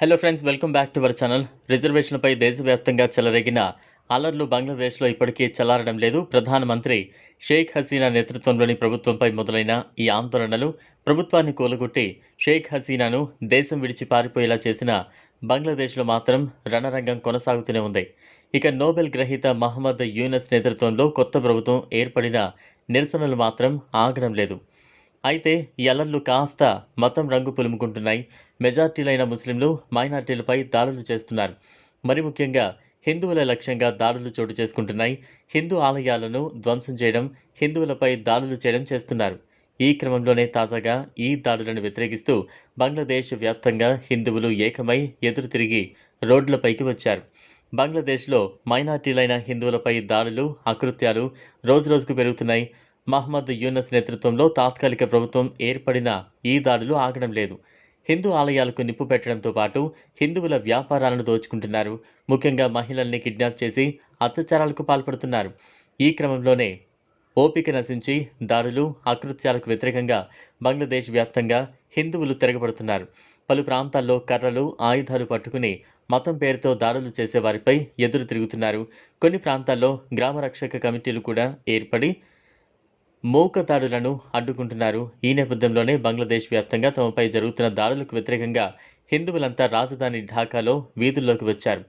Hello friends welcome back to our channel రిజర్వేషన్లపై దేశవ్యాప్తంగా చెలరేగిన అలర్లు బంగ్లాదేశ్లో ఇప్పటికీ చలారడం లేదు. ప్రధానమంత్రి షేక్ హసీనా నేతృత్వంలోని ప్రభుత్వంపై మొదలైన ఈ ఆందోళనలు ప్రభుత్వాన్ని కూలగొట్టి షేక్ హసీనాను దేశం విడిచి పారిపోయేలా చేసిన బంగ్లాదేశ్లో మాత్రం రణరంగం కొనసాగుతూనే ఉంది. ఇక నోబెల్ గ్రహీత మహమ్మద్ యూనస్ నేతృత్వంలో కొత్త ప్రభుత్వం ఏర్పడిన నిరసనలు మాత్రం ఆగడం లేదు. అయితే ఈ అల్లర్లు కాస్త మతం రంగు పులుముకుంటున్నాయి. మెజార్టీలైన ముస్లింలు మైనార్టీలపై దాడులు చేస్తున్నారు. మరి ముఖ్యంగా హిందువుల లక్ష్యంగా దాడులు చోటు చేసుకుంటున్నాయి. హిందూ ఆలయాలను ధ్వంసం చేయడం హిందువులపై దాడులు చేయడం చేస్తున్నారు. ఈ క్రమంలోనే తాజాగా ఈ దాడులను వ్యతిరేకిస్తూ బంగ్లాదేశ్ వ్యాప్తంగా హిందువులు ఏకమై ఎదురు తిరిగి రోడ్లపైకి వచ్చారు. బంగ్లాదేశ్లో మైనార్టీలైన హిందువులపై దాడులు అకృత్యాలు రోజురోజుకు పెరుగుతున్నాయి. మహ్మద్ యూనస్ నేతృత్వంలో తాత్కాలిక ప్రభుత్వం ఏర్పడిన ఈ దాడులు ఆగడం లేదు. హిందూ ఆలయాలకు నిప్పు పెట్టడంతో పాటు హిందువుల వ్యాపారాలను దోచుకుంటున్నారు. ముఖ్యంగా మహిళల్ని కిడ్నాప్ చేసి అత్యాచారాలకు పాల్పడుతున్నారు. ఈ క్రమంలోనే ఓపిక నశించి దాడులు అకృత్యాలకు వ్యతిరేకంగా బంగ్లాదేశ్ వ్యాప్తంగా హిందువులు తిరగబడుతున్నారు. పలు ప్రాంతాల్లో కర్రలు ఆయుధాలు పట్టుకుని మతం పేరుతో దాడులు చేసే వారిపై ఎదురు తిరుగుతున్నారు. కొన్ని ప్రాంతాల్లో గ్రామ రక్షక కమిటీలు కూడా ఏర్పడి మూక దాడులను అడ్డుకుంటున్నారు. ఈ నేపథ్యంలోనే బంగ్లాదేశ్ వ్యాప్తంగా తమపై జరుగుతున్న దాడులకు వ్యతిరేకంగా హిందువులంతా రాజధాని ఢాకాలో వీధుల్లోకి వచ్చారు.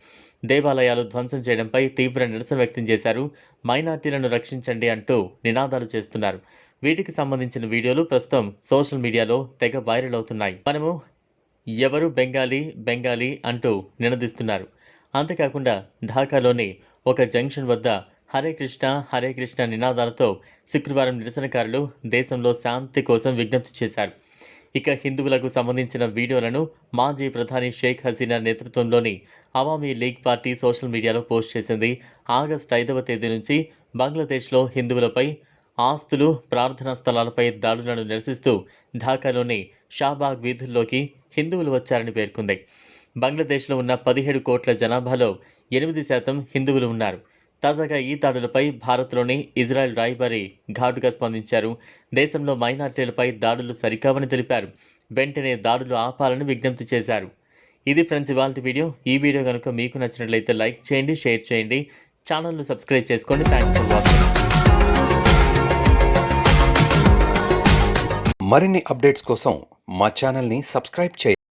దేవాలయాలు ధ్వంసం చేయడంపై తీవ్ర నిరసన వ్యక్తం చేశారు. మైనార్టీలను రక్షించండి అంటూ నినాదాలు చేస్తున్నారు. వీటికి సంబంధించిన వీడియోలు ప్రస్తుతం సోషల్ మీడియాలో తెగ వైరల్ అవుతున్నాయి. మనము ఎవరు బెంగాలీ బెంగాలీ అంటూ నినదిస్తున్నారు. అంతేకాకుండా ఢాకాలోని ఒక జంక్షన్ వద్ద హరే కృష్ణ హరే కృష్ణ నినాదాలతో శుక్రవారం నిరసనకారులు దేశంలో శాంతి కోసం విజ్ఞప్తి చేశారు. ఇక హిందువులకు సంబంధించిన వీడియోలను మాజీ ప్రధాని షేక్ హసీనా నేతృత్వంలోని అవామీ లీగ్ పార్టీ సోషల్ మీడియాలో పోస్ట్ చేసింది. ఆగస్టు ఐదవ తేదీ నుంచి బంగ్లాదేశ్లో హిందువులపై ఆస్తులు ప్రార్థనా స్థలాలపై దాడులను నిరసిస్తూ ఢాకాలోని షాబాగ్ వీధుల్లోకి హిందువులు వచ్చారని పేర్కొంది. బంగ్లాదేశ్లో ఉన్న పదిహేడు కోట్ల జనాభాలో ఎనిమిది శాతం హిందువులు ఉన్నారు. తాజాగా ఈ దాడులపై భారత్లోని ఇజ్రాయెల్ రాయబారి ఘాటుగా స్పందించారు. దేశంలో మైనార్టీలపై దాడులు సరికావని తెలిపారు. వెంటనే దాడులు ఆపాలని విజ్ఞప్తి చేశారు. ఇది ఫ్రెండ్స్ ఇవాళ వీడియో. ఈ వీడియో కనుక మీకు నచ్చినట్లయితే లైక్ చేయండి షేర్ చేయండి. ఛానల్ను సబ్స్క్రైబ్ చేసుకోండి. థ్యాంక్స్ ఫర్ వాచింగ్ మరిన్ని అప్డేట్స్ కోసం మా ఛానల్ని సబ్స్క్రైబ్ చేయండి.